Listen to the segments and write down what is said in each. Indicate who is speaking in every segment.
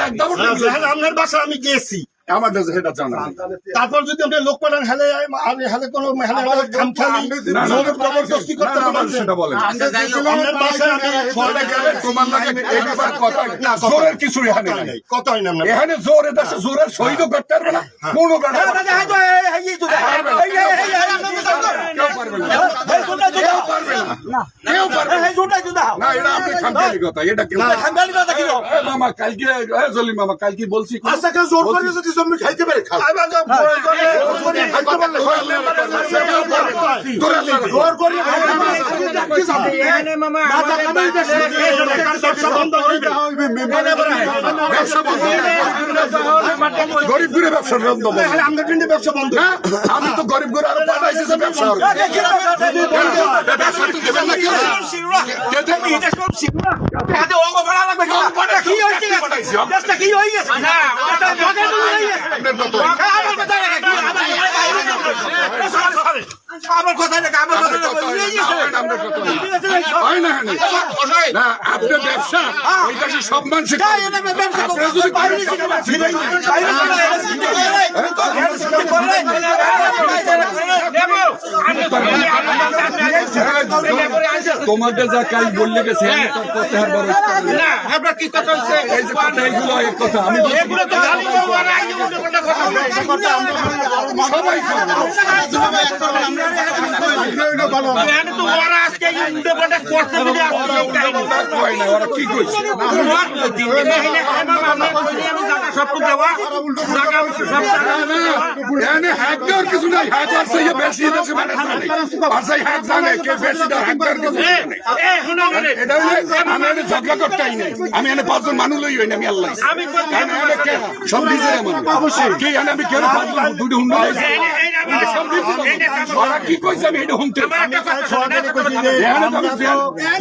Speaker 1: একদম
Speaker 2: আপনার বাসা আমি গেছি
Speaker 1: আমাদের সেটা জানা নেই।
Speaker 2: তারপর যদি আপনি লোক পাঠান হেলে আমি হেলে কোনো হেলে খামখালি
Speaker 1: না, না,
Speaker 2: জোর জবরদস্তি করতে
Speaker 1: না, সেটা বলেন।
Speaker 2: আপনার বাসায় আমি
Speaker 1: ফলে গেলে তোমার লাগে একবার কথা
Speaker 2: না,
Speaker 1: জোরের কিছু এখানে নাই।
Speaker 2: নেই, কথা না
Speaker 1: এখানে জোরে দেশে জোরের শহীদ করতে পারবে না কোনো কারণে কেউ পারবে না। কেউ পারবে না। কেউ পারবে না। না এটা আপনি খামখেয়ালি কথা এটা কেউ এ মামা কালকে বলছি
Speaker 2: আচ্ছা জোর করে যদি জমি খাইতে পারে খাও। কি বন্ধ
Speaker 1: গরিব ঘুরে ব্যবসা বন্ধ
Speaker 2: ব্যবসা বন্ধ
Speaker 1: আমি তো গরিব ঘুরে আরও পাঠাইছি ব্যবসা। ব্যবসা তো দেবেন না কেউ? কে?
Speaker 3: আমার কথা না আমার কথা না
Speaker 1: আপনার কত? হয় না, হয় না। না, আপনার ব্যবসা ওই দেশে সব মানুষের আপনারা যদি তোমাদের যা কাজ বললে গেছে কথা আমি। সবাই
Speaker 3: তো ওরা আজকে উল্টো পাল্টা করতে
Speaker 1: কিছু নাই বেশি দেশে মানে হ্যাক জানে কে বেশি কিছু। এটা আমি এনে ঝগড়া করতে নাই। আমি এনে পাঁচজন মানুষ লই হই না আমি আল্লাহ
Speaker 3: আমি
Speaker 1: সব নিজের মানুষ। অবশ্যই কি এনে আমি কেন পাঁচজন দুটো হুন্ডা সব নিজের কি কইছে আমি এটা হুনতে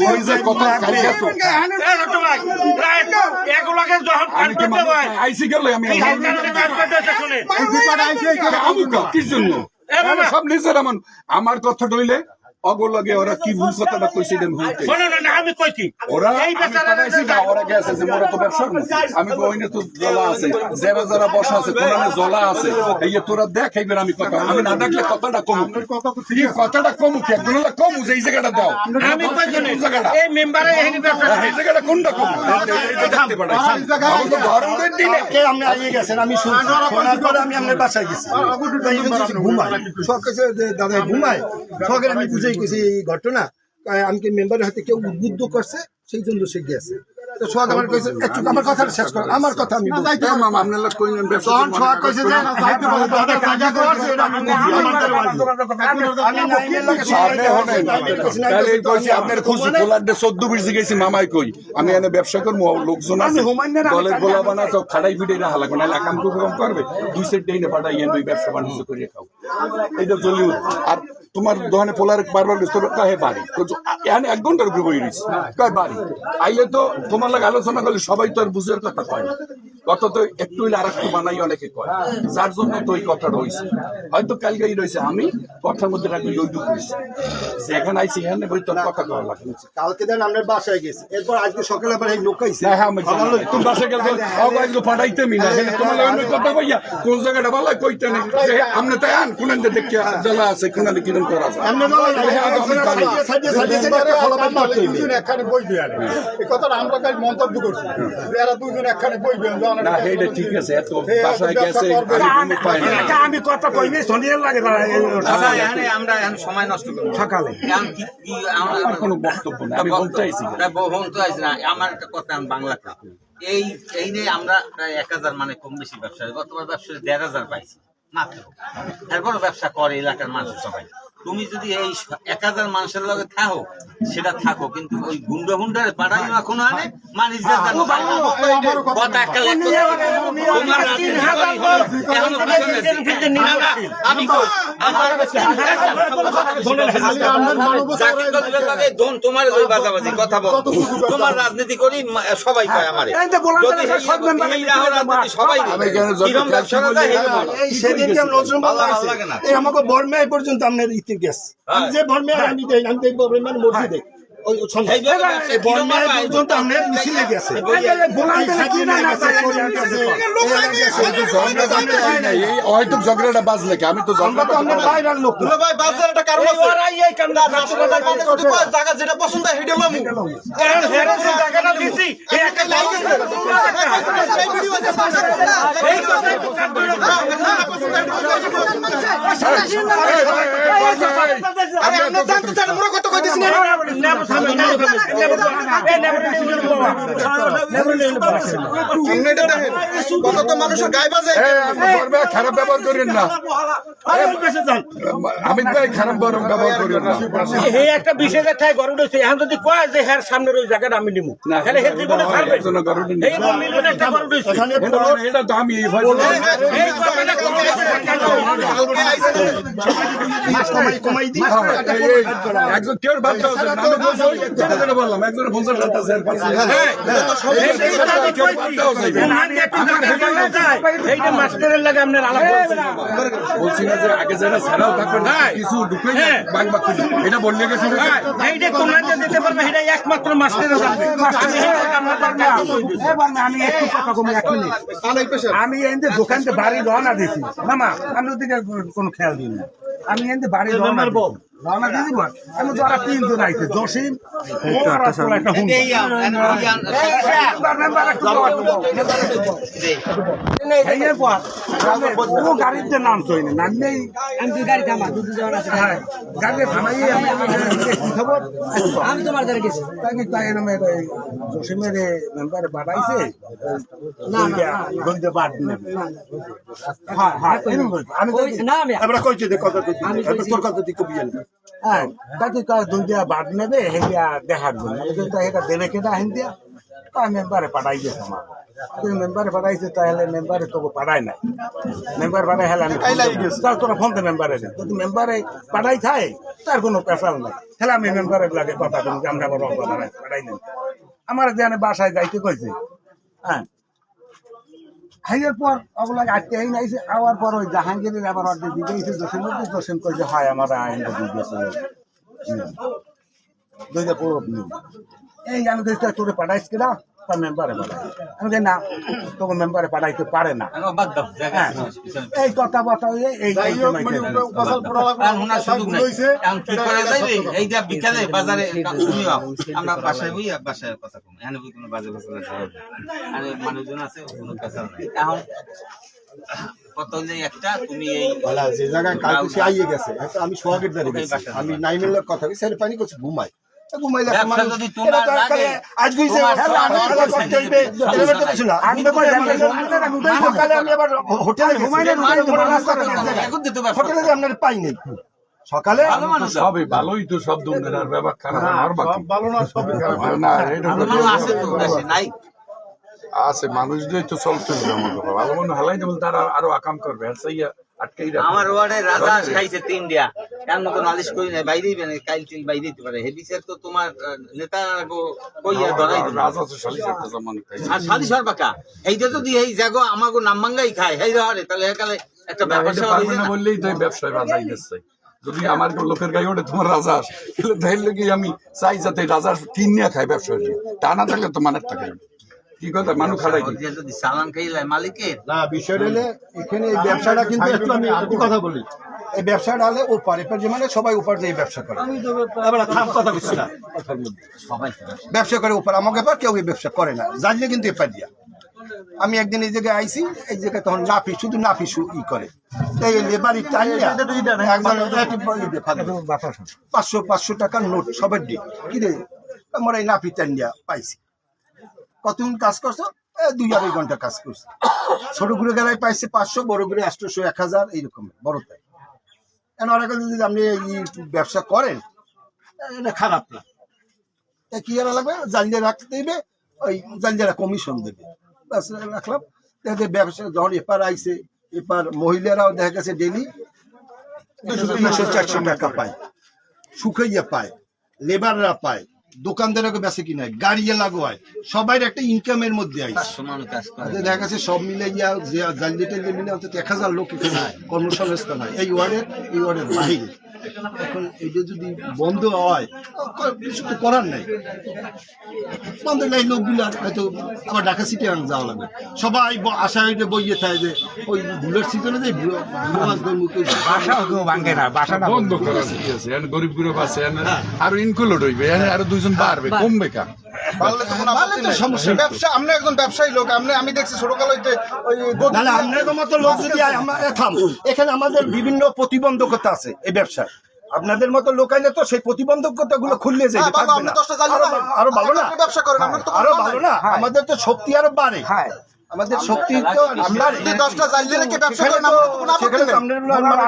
Speaker 1: ওই যে কথা কালকে তো
Speaker 3: এগুলোকে যখন কাজ করতে হয়,
Speaker 1: আইসি গেল আমি?
Speaker 3: এই কারণে কাজ করতে হচ্ছে, শুনে।
Speaker 1: কি জন্য? সব নিজের আমার আমার কথা ডইলে অগলগে ওরা কি ভুল কথাটা কইছে কইছে।
Speaker 3: শোনো না, না, আমি কই কি?
Speaker 1: ওরা
Speaker 3: এই বেচারারা
Speaker 1: না, ওরা গেছে যে মোরা তো ব্যবসা। আমি কইনে তো জলা আছে যারা যারা বসা আছে কোরআনে জলা আছে এই যে তোরা দেখ এইবার আমি কথা আমি না দেখলে কথাটা কম কি কথাটা কম কি একজন কম যে এই জায়গাটা দাও
Speaker 3: আমি কই জানি,
Speaker 1: জায়গাটা
Speaker 3: এই মেম্বারে এখানে ব্যবসা
Speaker 1: এই জায়গাটা কোনটা কম পাঠাইছি আমি তো গরমের দিনে
Speaker 2: কে আপনি আইয়ে গেছেন আমি শুনছি শোনার পরে আমি আপনার বাসায় গেছি ঘুমাই সব কাছে দাদা ঘুমাই সকের আমি বুঝাই এই ঘটনা আমাকে মেম্বারের হাতে কেউ উদ্বুদ্ধ করছে? সেই জন্য সে গেছে। তো সোহাগ আমার কইছে একটু আমার কথাটা শেষ করো আমার কথা আমি বলছি।
Speaker 1: মামা আপনার লোক কইলেন ব্যবসা
Speaker 2: তখন সোহাগ কইছে যে যাইতে বলে, দাদা কাজা করছে, এটা আমি বুঝি, আমাদের বাড়ি। আমি নাইমের লোকে
Speaker 1: সামনে
Speaker 2: সবাই
Speaker 1: হনেন।
Speaker 2: নাইমের কইছি, নাইমের
Speaker 1: তাহলে
Speaker 2: কইছি,
Speaker 1: কইছি আপনার খুশি
Speaker 2: মানে-
Speaker 1: খোলার দিয়ে চোদ্দ বিশ গেছি মামাই কই আমি এনে ব্যবসা করব লোকজন আছে দলের গোলা বানা সব খাড়াই ফিটে রাখা লাগবে নাহলে কাম টুকু কম করবে দুই সেট পাঠাই এনে ব্যবসা বাণিজ্য করিয়ে খাও এইটা চলি আর তোমার দোকানে পোলার বারবার গেছে কাহে বাড়ি এক ঘণ্টার উপরে বই রয়েছে কয় বাড়ি আইলে তো তোমার আলোচনা করলে সবাই তো আর বুঝের কথা কয় না। কত তো একটু আর একটু বানাই অনেকে কয়। যার জন্য তো ওই কথাটা হয়েছে হয়তো কালকেই রয়েছে আমি কথার মধ্যে রাখি ওইটুকু হয়েছে যেখানে আইসি এখানে বই তোর কথা করা লাগবে
Speaker 2: কালকে দেন আপনার বাসায় গেছে। এরপর আজকে সকালে আবার এই লোক আইছে।
Speaker 1: হ্যাঁ, হ্যাঁ, আমি তুমি বাসায় গেলে বল, অগাইজ পাঠাইতে মি না। তোমার লাগে আমি কথা কইয়া, কোন জায়গাটা ভালো কইতে নেই। যে আমনে তাই আন, কোনানটা দেখিয়া জ্বালা আছে, কোনানে কিরম করা যায়। হ্যাঁ, আমি
Speaker 2: হইবে।
Speaker 4: একখানে বইবে আর এই কথাটা আমরা কাল মন্তব্য করছি। এরা দুজন একখানে বইবে
Speaker 1: না, এইটা ঠিক আছে, এত বাসায় গেছে, আমি পাই না।
Speaker 2: আমি কথা কইনি শনিবার লাগে না
Speaker 5: আচ্ছা, এখানে আমরা এখন সময় নষ্ট করব না।
Speaker 2: সকালে
Speaker 5: আমরা-
Speaker 1: কোনো বক্তব্য নেই, আমি বলতে আইছি।
Speaker 5: না, বলতে আইছি না, আমার একটা কথা আমি বাংলাতে এই এই নিয়ে আমরা প্রায় এক হাজার মানে কম বেশি ব্যবসা গতবার ব্যবসা দেড় হাজার পাইছি মাত্র এরপরও ব্যবসা করে এলাকার মানুষ সবাই তুমি যদি এই এক হাজার মানুষের লগে থাকো সেটা থাকো কিন্তু ওই গুন্ডা গুন্ডারে পাঠাই কোনো আনে মানুষ না। না। না, না, আমি তোমার ওই বাজাবাজি কথা বল। তোমার রাজনীতি করি সবাই আমারে।
Speaker 2: আমাকে বর্মে পর্যন্ত আপনার ইতির যে বর্মে আমি আমি দেখব মসজিদে
Speaker 1: হয়তো ঝগড়াটা বাজলে আমি তো
Speaker 2: আমরা তো
Speaker 1: ঝগড়া
Speaker 2: আমরা বাইরের লোক না।
Speaker 3: ভাই বাজার একটা কারণ আছে এই কামটা জায়গা যেটা পছন্দ হয় হেডে মামু আমরা কত কইতেছি না কত মানুষের গায়ে বাজে
Speaker 1: খারাপ ব্যবহার করেন না আমি ভাই খারাপ ব্যবহার করেন না
Speaker 3: হে একটা বিশেষ ঠাই গরম রয়েছে এখন যদি কয় যে হ্যার সামনের ওই জায়গাটা আমি নিমু তাহলে হে জীবনে ছাড়বে। এই মিলন একটা গরম রয়েছে
Speaker 1: এটা- হ্যাঁ, এই, একজন কেউ ভাবতে হবে না। না
Speaker 3: আমি এই কথা আপনাদের কাছে বলে দিচ্ছি।
Speaker 6: আমি একটু কথা কমি এক মিনিট আমি এনতে দোকান বাড়ি রওনা দিছি মামা, আমি ওদিকে কোনো খেয়াল দিই না আমি এনতে বাড়ি রওনা রওনা দিয়ে দিব। আমি তো তিনজন আইছে জসিম ও আসলে একটা হুন মেম্বার একটু বল। এই পর ও গাড়িতে নাম
Speaker 7: আমি তুই গাড়ি থামা দুধ যাওয়ার আছে।
Speaker 6: হ্যাঁ গাড়ি থামাই আমি খবর?
Speaker 7: আমি তোমার দ্বারা গেছি।
Speaker 6: তাকে তাই এরমের জসিমের মেম্বারে বাড়াইছে?
Speaker 7: না, না।
Speaker 6: বাদ হ্যাঁ হ্যাঁ আমি
Speaker 7: না আমি
Speaker 2: আমরা কইছি কথা
Speaker 6: হ্যাঁ দুইটা বাদ নেবে হেলিয়া দেখার জন্য। আমি কিন্তু এটা দেবে কেটা হেন তা মেম্বারে পাঠাই আমার। মেম্বারে পাঠাইছে তাহলে মেম্বারে তোকে নাই। মেম্বার পাঠাই হেলে আমি তার তোরা ফোন দে মেম্বারে যদি মেম্বারে পাঠাই থাকে তার কোনো পেশাল নাই। তাহলে আমি মেম্বারের লাগে কথা বলি আমরা পাঠাই আমার বাসায় যাইতে কইছে হ্যাঁ হাইয়ের পর ওগুলা আটকে এই নাইছে আওয়ার পর ওই জাহাঙ্গীরের আবার অর্ধেক দিকে এসে জসিম মধ্যে জসিম কইছে হয় আমার আইন দিয়ে দিয়েছে। দুইটা নিয়ম। এই আমি দেখতে তোরে পাঠাইছি কিনা তার মেম্বারে আমি না তোকে মেম্বারে পাঠাইতে পারে না।
Speaker 5: বাদ দাও জায়গা
Speaker 6: হ্যাঁ। এই কথা এই
Speaker 5: তুমি আমরা বাসায় বই বাসায় কথা কম। এখানে বই কোনো বাজে বাজে কথা হবে না। আর এই মানুষজন আছে কোনো পেশাল নাই এখন কত একটা তুমি এই
Speaker 2: যে জায়গায় কালকে সে আইয়ে গেছে। আমি সোহাগের গেছি। আমি নাইমেলের কথা আরে পানি করছি ঘুমাই ঘুমাইলে একটা
Speaker 5: ব্যবসা
Speaker 2: মানুষ-
Speaker 5: যদি তোমার লাগে,
Speaker 2: আজ বুঝছে হ্যাঁ, আমি
Speaker 5: সব
Speaker 2: করতে হইবে,
Speaker 5: নেই,
Speaker 2: তো কিছু না। আমি
Speaker 6: আমি তো কই
Speaker 2: আমি সকালে আমি আবার হোটেলে ঘুমাই না রাস্তা
Speaker 5: এখন দিতে পারছ।
Speaker 2: হোটেলে আপনার পাই নাই। সকালে
Speaker 5: ভালো মানুষ দাও।
Speaker 1: সবই ভালোই তো সব দুনিয়ার আর ব্যবহার খারাপ আর বাকি। ভালো না সব না এটা
Speaker 5: আছে তো নাই।
Speaker 1: আছে মানুষদের তো চলতে হবে ভালো মনে হালাই তারা আরও আকাম করবে আর
Speaker 5: আমার ওয়ার্ডে রাজা খাইছে তিন দিয়া। এর মতো নালিশ করি নাই? বাইরেই বেনে কাইল টিল বাইরেই দিতে পারে। হেভি স্যার তো তোমার নেতা কইয়া ধরাই দিবে
Speaker 1: রাজা তো শালি করতে জমান
Speaker 5: আর সালিশ হওয়ার এইটা যদি এই জাগো আমাগো নামমাঙ্গাই খায় হেই রহারে তাহলে একালে একটা ব্যবসা
Speaker 1: বললেই তো এই ব্যবসায় বাজাই দিচ্ছে। যদি আমার লোকের গায়ে ওঠে তোমার রাজা আস। তাহলে আমি চাই যাতে রাজা কিনিয়া খায় ব্যবসায়ী। তা না থাকলে তো মানের টাকা কি কথা? মানুষ খাড়াই
Speaker 5: যদি সালান খাইলে মালিকের।
Speaker 2: না বিষয় হলে এখানে এই ব্যবসাটা কিন্তু একটু আমি কথা বলি। এই মানে সবাই ওপার দিয়ে ব্যবসা করে। এবার কথা বলছি না।
Speaker 5: সবাই
Speaker 2: ব্যবসা করে ওপার আমাকে কেউ এই ব্যবসা করে না। জানলে কিন্তু এপার দিয়া। আমি একদিন এই জায়গায় আইছি এই জায়গায় তখন নাফি শুধু নাফি শু- ই করে। লেবার টাইমিয়া পাঁচশো পাঁচশো টাকার নোট সবার দিয়ে। কি রে? আমরা এই নাফি টাইমিয়া পাইছি। কতক্ষণ কাজ করছ? দুই আড়াই ঘণ্টা কাজ করছে। ছোট ঘুরে গেলায় পাইছে পাঁচশো বড় ঘুরে আটশোশো এক হাজার এইরকম বড় তাই কেন ওরা যদি আপনি এই ব্যবসা করেন এটা খারাপ না। তা কি আর লাগবে? জানজে রাখতে দেবে ওই জানজারা কমিশন দেবে। ব্যাস রাখলাম। দেখা যায় ব্যবসা যখন এপার আইছে এপার মহিলারাও দেখা গেছে ডেলি তিনশো চারশো টাকা পায়। শুকাইয়া পায় লেবাররা পায়। দোকানদারকে বেছে কিনা গাড়ি হয় সবাই একটা ইনকামের মধ্যে
Speaker 5: করে।
Speaker 2: তাতে দেখা গেছে সব মিলে গিয়া জানলিতে মিলে অন্তত এক হাজার লোক কর্মসংস্থান হয়। এই ওয়ার্ডের এই ওয়ার্ডের বাহিরে এখন এটা যদি বন্ধ হয় কিছু তো করার নাই। বন্ধ নাই লোকগুলো হয়তো আবার ঢাকা সিটি আন যাওয়া লাগবে। সবাই আশা হইতে বইয়ে থাকে যে ওই ভুলের সিজনে যে মাছদের মুখে
Speaker 6: বাসাও ভাঙে না বাসাটা
Speaker 1: বন্ধ করা গরিব গরিব আছে আরও ইনক্লুড হইবে আরও দুইজন বাড়বে কমবে কা।
Speaker 4: ব্যবসা একজন ব্যবসায়ী লোক আমি দেখছি ছোটকাল হইতে ওই গদি-
Speaker 2: না না আপনাদের মতো লোক যদি আয়, আমরা এ থাম। এখানে আমাদের বিভিন্ন প্রতিবন্ধকতা আছে এই ব্যবসায় আপনাদের মতো লোক আইলে তো সেই প্রতিবন্ধকতা গুলো খুললে যাবে
Speaker 4: হ্যাঁ। দশটা জ্বালিয়ে
Speaker 2: আরও ভালো না?
Speaker 4: ব্যবসা করেন, কোনো আরও
Speaker 2: ভালো না? আমাদের তো শক্তি আরও বাড়ে।
Speaker 6: হ্যাঁ।
Speaker 2: আমাদের শক্তি তো।
Speaker 4: দশটা ব্যবসা করেন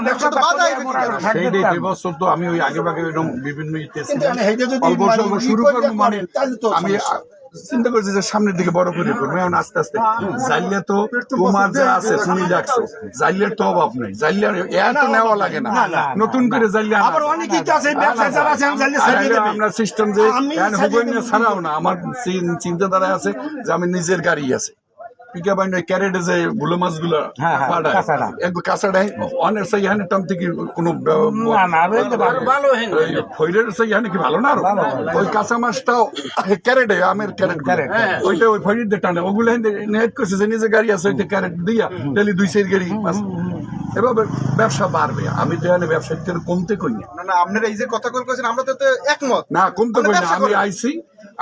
Speaker 2: ব্যবসা
Speaker 1: আমি ওই আগে ভাগে এরকম বিভিন্ন
Speaker 2: মানে
Speaker 1: শুরু করব মানে
Speaker 2: করেন, তাহলে তো
Speaker 1: আমি চিন্তা করছি যে সামনের দিকে বড় করে করব। এখন আস্তে আস্তে জাইলে তো তোমার যা আছে তুমি রাখছো জাইলের তো অভাব নেই। জাইলের এত নেওয়া লাগে না। নতুন করে জাইলে
Speaker 2: আবার অনেক তো আছে ব্যবসা যারা আছে আমি
Speaker 1: এটা আমরা সিস্টেম যে ছাড়াও না। আমার চিন- চিন্তাধারা আছে যে আমি নিজের গাড়ি আছে। পিকা বাইন ওই ক্যারেটে যে মাছগুলো
Speaker 6: কাঁচাটা।
Speaker 1: একবার কাঁচাটাই অনেক সেই টান থেকে কোনো
Speaker 5: ভালো হেন
Speaker 1: কি ভালো না ওই কাঁচা মাছটাও ক্যারেটে আমের ক্যারেট
Speaker 6: ক্যারেট।
Speaker 1: ওইটা ওই দিয়ে টানে ওগুলো নেট করছে যে নিজে গাড়ি আছে ওইটা ক্যারেট দিয়া ডেলি দুই সাইড গাড়ি মাছ। এভাবে ব্যবসা বাড়বে আমি তো এখানে ব্যবসায়িক কমতে কই না।
Speaker 4: না না আপনারা এই যে কথা কইছেন আমরা তো একমত।
Speaker 1: না কমতে কই না আমি। আইছি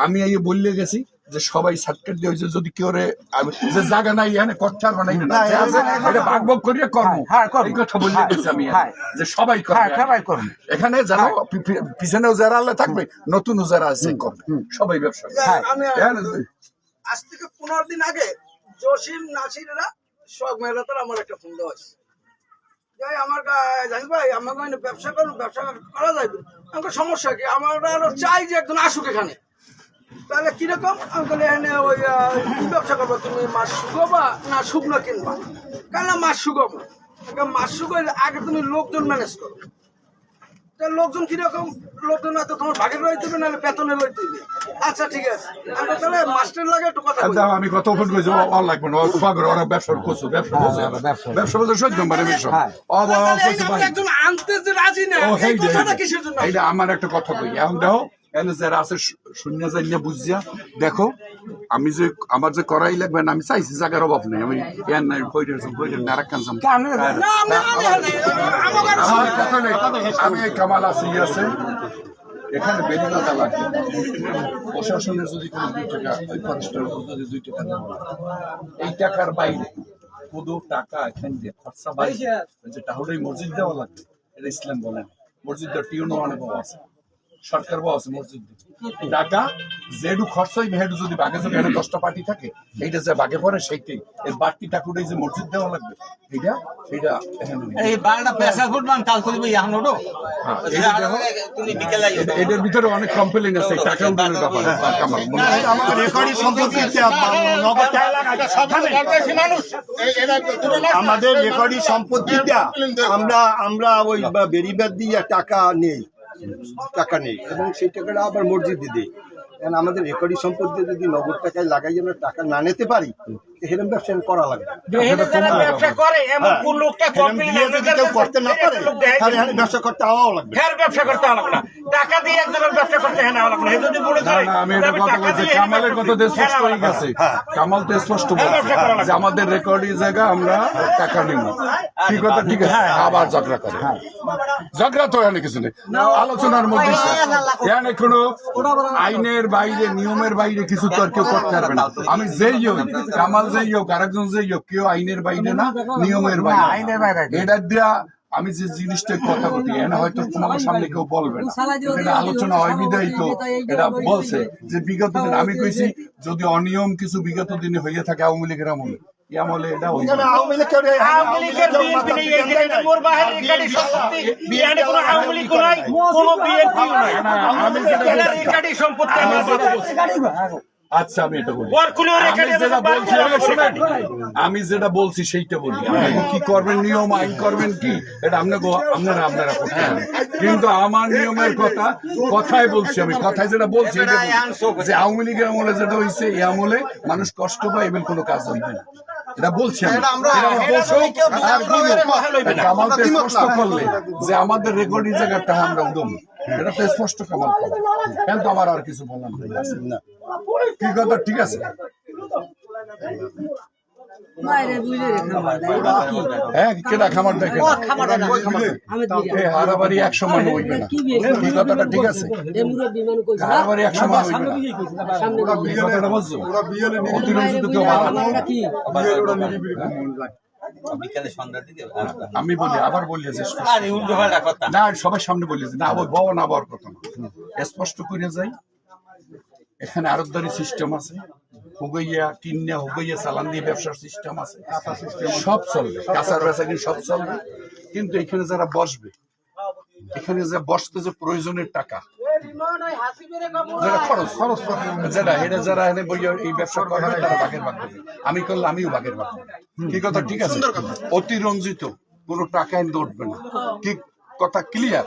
Speaker 1: আমি এই বললে গেছি। যে সবাই সার্টিফিকেট দিয়ে হয়েছে যদি কেউ আমি- যে জায়গা নাই এখানে বানাই না এটা ভাগ ভাগ করিয়া কর্ম।
Speaker 6: হ্যাঁ,
Speaker 1: এই কথা বললে গেছি আমি
Speaker 6: হ্যাঁ।
Speaker 1: যে সবাই
Speaker 6: হ্যাঁ
Speaker 1: করবে
Speaker 6: সবাই করুন
Speaker 1: এখানে যারা পি- পি- যারা আল্লাহ থাকবে নতুন যারা আছে করবে সবাই ব্যবসা
Speaker 3: আমি আজ থেকে পনেরো দিন আগে জসিম নাসিরেরা সব মেলাতে আমার একটা ফোন দেওয়া হয়েছে। যাই আমার জানি ভাই আমাকে এখানে ব্যবসা করুন ব্যবসা করা যাবে আমাকে সমস্যা কি? আমার আরও চাই যে একজন আসুক এখানে। তাহলে কীরকম? আমি বলি এখানে ওই ব্যবসা করব তুমি? মাছ শুকোবা না শুকনো কিনবা? কেন মাছ শুকোবো মাছ শুকোলে আগে তুমি লোকজন ম্যানেজ করো। তা লোকজন কীরকম? লোকজন হয়তো তোমার ভাগের রয়ে দেবে নাহলে বেতনে রয়ে দেবে আচ্ছা ঠিক আছে। আমি তাহলে মাস্টার লাগে একটু কথা বলি।
Speaker 1: আমি কত ফোন করেছি অল লাগবে না অল্প ওরা ব্যবসার করছ ব্যবসা করছ
Speaker 6: ব্যবসা।
Speaker 1: ব্যবসা করছ সহ্য মানে বিষয়
Speaker 6: হ্যাঁ।
Speaker 1: অবাক
Speaker 3: একজন আনতে যে রাজি না
Speaker 1: ও
Speaker 3: এই কথাটা কিসের জন্য?
Speaker 1: আমার একটা কথা কই। এখন দেখো এনে যারা আছে শূন্য জানিয়ে বুঝিয়া দেখো আমি যে আমার যে করাই লাগবে না আমি চাইছি জায়গার অভাব নেই। আমি ইয়ার নাই
Speaker 3: আমি
Speaker 1: কামাল আছি আছে। এখানে লাগে প্রশাসনের যদি কোনো দুই টাকা ওই যদি দুই টাকা এই টাকার বাইরে কোনো টাকা এখান দিয়ে খরচা বাইরে যেটা হলেই মসজিদ দেওয়া লাগবে এটা ইসলাম বলে। না। মসজিদটা টিউনও অনেক আছে। সরকার আছে মসজিদ টাকা যেটু খরচ হইবে হেটু যদি বাগে যদি দশটা পার্টি থাকে এইটা যে বাগে পড়ে সেইটাই। এর বাড়তি যে মসজিদ দেওয়া লাগবে এইটা এইটা
Speaker 5: এই বারোটা পেশা কাল ওটো?
Speaker 1: হ্যাঁ, এটার ভিতরে অনেক কমপ্লেন আছে টাকা উঠানোর ব্যাপারে। কামাল
Speaker 2: আমার রেকর্ডিং সম্পত্তি নগদ আমাদের রেকর্ডিং সম্পত্তিটা আমরা আমরা ওই বেরিবাদ দিয়ে টাকা নেই। টাকা নেই এবং সেই টাকাটা আবার মসজিদে দিই। আমাদের রেকর্ডিং সম্পর্কে যদি নগদ টাকায় লাগাই আমরা টাকা না নিতে পারি সেরকম ব্যবসা করা লাগবে।
Speaker 3: ব্যবসা করে এমন কোন লোকটা
Speaker 2: সেরকম দিয়ে যদি কেউ করতে না পারে তাহলে ব্যবসা করতে আওয়াও লাগবে।
Speaker 3: ফের ব্যবসা করতে হবে না। টাকা দিয়ে একজনের ব্যবসা করতে হ্যাঁ না। লাগবে যদি বলে
Speaker 1: না, না, আমি এটা কথা বলছি কামালের কথা তো স্পষ্ট হয়ে গেছে। কামাল তো স্পষ্ট বলছে যে আমাদের রেকর্ডিং জায়গা আমরা টাকা নিব। ঠিক কথা ঠিক আছে। আবার ঝগড়া করে। ঝগড়া তো কিছু নেই। আলোচনার মধ্যে। এখানে কোনো আইনের বাইরে নিয়মের বাইরে কিছু তো আর কেউ করতে পারবে না। আমি যেই কামাল যেই হোক আরেকজন যেই হোক কেউ আইনের বাইরে না নিয়মের বাইরে
Speaker 6: আইনের বাইরে
Speaker 1: এটা দিয়া আমি যে জিনিসটা কথা বলি এখানে হয়তো তোমার সামনে কেউ বলবে না। এটা আলোচনা হয় বিদায় তো এটা বলছে যে বিগত দিন আমি কইছি যদি অনিয়ম কিছু বিগত দিনে হইয়া থাকে আওয়ামী লীগের আমলে আমলে এটা হইবে।
Speaker 2: আওয়ামী লীগ
Speaker 3: আওয়ামী লীগের বিএনপি নেই এই মোর বাহির রেকার্ডি সম্পত্তি বিয়ানে কোনো আওয়ামী লীগ নাই কোনো বিএনপি নাই।
Speaker 1: আমি
Speaker 3: রেকার্ডি সম্পত্তি।
Speaker 1: আচ্ছা আমি এটা বলি। আমি যেটা বলছি আমি শোনেন, আমি যেটা বলছি সেইটা বলি। কি করবেন নিয়ম আইন করবেন কি? এটা আপনাকে আপনারা আপনারা করতে কিন্তু আমার নিয়মের কথা কথায় বলছি আমি কথায় যেটা বলছি। যে আওয়ামী লীগের আমলে যেটা হয়েছে এই আমলে মানুষ কষ্ট পায় এবং কোনো কাজ হইবে না। এটা বলছি যে আমাদের রেকর্ডিং জায়গাটা আমরা উদম। এটা তো স্পষ্ট কামাল কেন তো আমার আর কিছু বলার নেই? না। কি কথা? ঠিক আছে। হ্যাঁ কেটা খামার দেখে
Speaker 7: আমি
Speaker 1: হারাবাড়ি হইবে না কথাটা ঠিক আছে? হারাবাড়ি হইবে না বলি আবার বলি যে
Speaker 5: আরে উল্টো পাল্টা কথা।
Speaker 1: না সবার সামনে বলেছি না বাবা না বাবার কথা স্পষ্ট করে যাই। এখানে আরবদারি সিস্টেম আছে। হুগাইয়া কিন্যা হুগাইয়া চালান দিয়ে ব্যবসার সিস্টেম আছে। সব চলবে। কাঁচার বেচা সব চলবে। কিন্তু এখানে যারা বসবে এখানে যে বসতে যে প্রয়োজনের টাকা যেটা খরচ খরচ যেটা এটা যারা এনে এই ব্যবসা করবে তারা বাঘের ভাগ আমি করলে আমিও বাঘের ভাগ দেবো। কি কথা? ঠিক আছে? অতিরঞ্জিত কোনো টাকা এনে উঠবে না। কি কথা ক্লিয়ার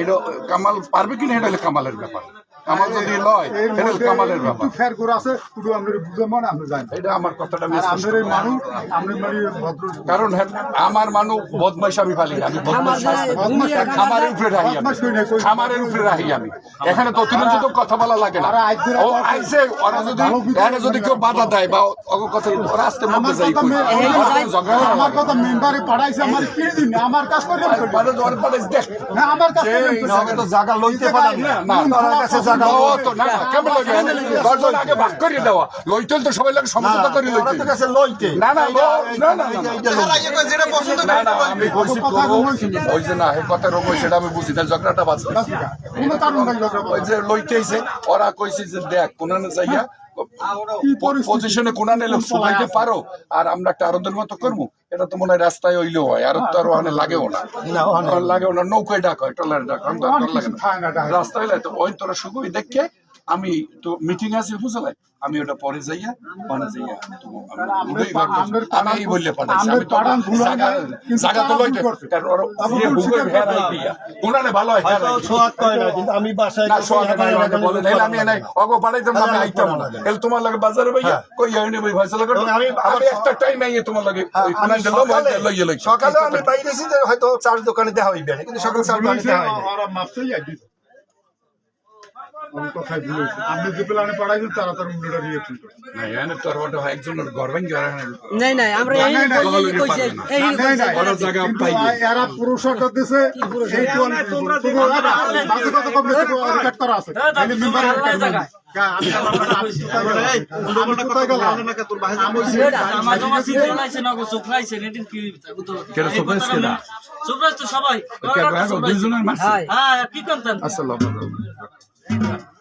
Speaker 1: এটা কামাল পারবে কিনা এটা হলো কামালের ব্যাপার। কামাল যদি লয় এটা কামালের ব্যাপার।
Speaker 4: ফের করে আছে শুধু আপনার বুঝে মনে আপনি জানেন
Speaker 1: এটা আমার কথাটা
Speaker 4: আপনার এই মানুষ আপনি মানে ভদ্র
Speaker 1: কারণ হ্যাঁ, আমার মানুষ বদমাইশ আমি ফালি আমি বদমাইশ।
Speaker 7: আমাদের
Speaker 1: খামারের উপরে রাখি আমি। খামারের উপরে রাখি আমি। এখানে কথা বলা লাগে না। ও আইসে ওরা যদি এখানে যদি কেউ বাধা দেয় বা অগ কথা ওরা আসতে মধ্যে যাই
Speaker 4: আমার কথা মেম্বারে পাঠাইছে আমার কি দিন? আমার কাজ করে আমার কাজ
Speaker 1: জায়গা লইতে পারেন না না
Speaker 4: কাছে জায়গা
Speaker 1: ও তো না না কেমন লাগে? দশজন আগে ভাগ করে দেওয়া লইতে তো সবাই লাগে সমঝোতা করে লইতে। না না না না না, না। না, না, আমি বলছি। ওই যে না এই বুঝি তাহলে ঝগড়াটা বাঁচবে
Speaker 4: কোনো কারণ নাই ঝগড়া
Speaker 1: ওই যে লইতেছে ওরা কইছে যে দেখ যাইয়া পজিশনে লোক শুনাইতে পারো আর আমরা একটা আরদের মতো করব। এটা তো মনে হয় রাস্তায় ওইলেও হয় আর তো আর ওখানে লাগেও না। ওখানে লাগেও না নৌকায় ডাক হয় ট্রলারে ডাক হয়। রাস্তায় ওই তোরা সুগুই দেখে আমি তো মিটিং আছে বুঝলাই আমি ওটা পরে যাইয়া ওখানে যাইয়া আমি। আমি বললে পাঠাইছি। আমি তো
Speaker 4: পাঠান ভুল হয়
Speaker 1: জায়গা তো লইতে কারণ ওরা দিয়া ভালো হয়।
Speaker 2: আমি বাসায়
Speaker 1: না সোয়াকে ভাই আমাকে বলে নাইলে আমি এনে অগো পাঠাইতাম না আমি আইতাম না। এল তোমার লাগে বাজারে ভাইয়া কই আইনে ভাই ফয়সালা করো আমি আমি একটা টাইম আইয়ে তোমার লাগে লই
Speaker 2: সকালে আমি বাইরেছি যে হয়তো চার দোকানে দেখা হইবে কিন্তু সকাল চার দোকানে দেখা হইবে।
Speaker 4: আমি কথাই ভুলেছি আপনি যে প্ল্যানে পাঠাইছেন তারা তার উন্নটা রিয়েকশন করছে
Speaker 1: না এনে তোর ওটা একজনের ঘর ভাঙ্গি আর এনে
Speaker 7: নাই নাই আমরা এই
Speaker 4: নাই, নাই,
Speaker 7: কইছি, কইছি, এই কইছি।
Speaker 1: জায়গা
Speaker 4: কিন্তু এরা পুরস্কার দিতেছে এই তো আমি বলব। তবু এরা বাকি কথা কম রেকর্ড করা আছে। আমি মেম্বার আমি কোথায় গেলাম। আমি
Speaker 1: কেন সুপারিশ কেনা দুইজনের মারছে।
Speaker 7: হাই।
Speaker 1: আসসালামু Amen.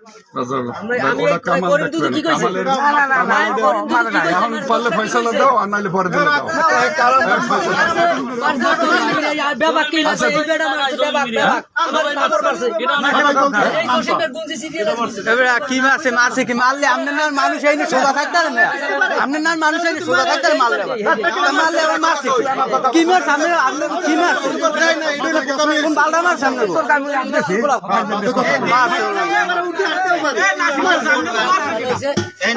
Speaker 1: পারলে ফয়সালা দাও আর নাইলে পরে দিলে দাও
Speaker 7: কি মারছে।
Speaker 8: এবারে কি মারলে আপনার না মানুষ এই সোজা থাকতে না আপনার না মানুষ এই সোজা থাকতে মারলে মারলে আবার মারছে কি? কি মারছে আপনার কি মারছে বালটা মারছে আপনার
Speaker 7: এই